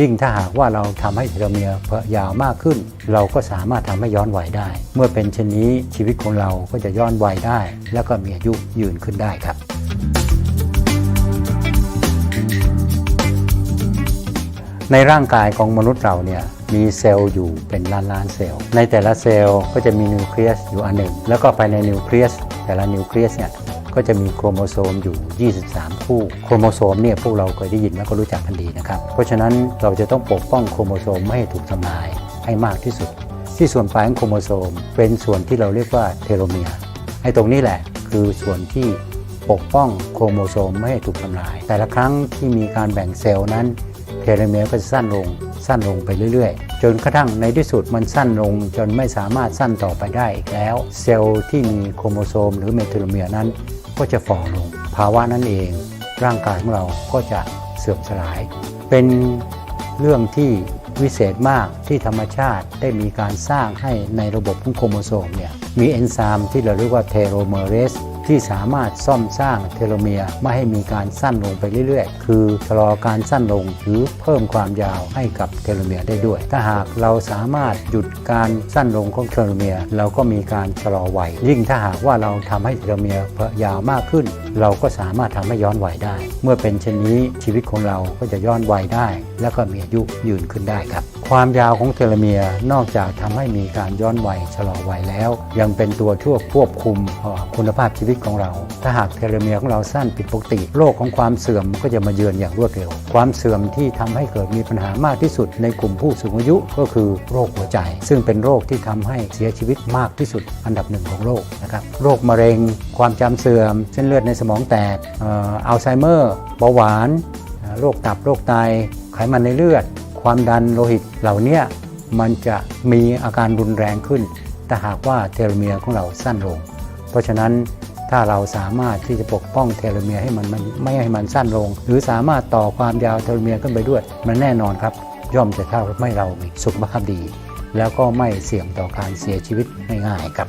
ยิ่งถ้าหากว่าเราทำให้เทโลเมียร์ยาวมากขึ้น เราก็สามารถทำให้ย้อนวัยได้ เมื่อเป็นเช่นนี้ชีวิตของเราก็จะย้อนวัยได้ แล้วก็มีอายุยืนขึ้นได้ครับในร่างกายของมนุษย์เราเนี่ยมีเซลล์อยู่เป็นล้านล้านเซลล์ ในแต่ละเซลล์ก็จะมีนิวเคลียสอยู่อันหนึ่ง แล้วก็ภายในนิวเคลียสแต่ละนิวเคลียสเนี่ย ก็จะมีโครโมโซมอยู่ 23 คู่ โครโมโซมเนี่ยพวกเราเคยได้ยินแล้วก็รู้จักกันดีนะครับ เพราะฉะนั้นเราจะต้องปกป้องโครโมโซมไม่ให้ถูกทำลายให้มากที่สุด ที่ส่วนปลายของโครโมโซม เป็นส่วนที่เราเรียกว่าเทโลเมียร์ไอ้ตรงนี้แหละคือส่วนที่ปกป้องโครโมโซมไม่ให้ถูกทำลาย แต่ละครั้งที่มีการแบ่งเซลล์นั้น เทโลเมียร์ก็จะสั้นลงสั้นลงไปเรื่อยๆ จนกระทั่งในที่สุดมันสั้นลงจนไม่สามารถสั้นต่อไปได้อีกแล้ว เซลล์ที่มีโครโมโซมหรือเมโทโลเมียร์นั้น ก็จะฝ่อลง ภาวะนั้นเองร่างกายของเราก็จะเสื่อมสลาย เป็นเรื่องที่วิเศษมากที่ธรรมชาติได้มีการสร้างให้ในระบบของโครโมโซมเนี่ยมีเอนไซม์ที่เราเรียกว่าเทโรเมเรส ที่สามารถซ่อมสร้างเทโลเมียร์ไม่ให้มีการสั้นลงไปเรื่อยๆ คือชะลอการสั้นลงหรือเพิ่มความยาวให้กับเทโลเมียร์ได้ด้วย ถ้าหากเราสามารถหยุดการสั้นลงของเทโลเมียร์เราก็มีการชะลอวัยยิ่งถ้าหากว่าเราทำให้เทโลเมียร์ยาวมากขึ้นเราก็สามารถทำให้ย้อนวัยได้ เมื่อเป็นเช่นนี้ชีวิตของเราก็จะย้อนวัยได้ แล้วก็มีอายุยืนขึ้นได้ครับ ความยาวของเทโลเมียร์นอกจากทำให้มีการย้อนวัยชะลอวัยแล้ว ยังเป็นตัวช่วยควบคุมคุณภาพชีวิตของเรา ถ้าหากเทโลเมียร์ของเราสั้นผิดปกติโรคของความเสื่อมก็จะมาเยือนอย่างรวดเร็ว ความเสื่อมที่ทำให้เกิดมีปัญหามากที่สุดในกลุ่มผู้สูงอายุก็คือโรคหัวใจ ซึ่งเป็นโรคที่ทำให้เสียชีวิตมากที่สุดอันดับหนึ่งของโลกนะครับโรคมะเร็ง ความจำเสื่อมเส้นเลือดในสมองแตกอัลไซเมอร์เบาหวาน โรคตับโรคไตไขมันในเลือด ความดันโลหิตเหล่านี้มันจะมีอาการรุนแรงขึ้นถ้าหากว่าเทโลเมียร์ของเราสั้นลง เพราะฉะนั้นถ้าเราสามารถที่จะปกป้องเทโลเมียร์ให้มันไม่ให้มันสั้นลง หรือสามารถต่อความยาวเทโลเมียร์ขึ้นไปด้วย มันแน่นอนครับ ย่อมจะทำให้เรามีสุขภาพดี แล้วก็ไม่เสี่ยงต่อการเสียชีวิตง่ายๆครับ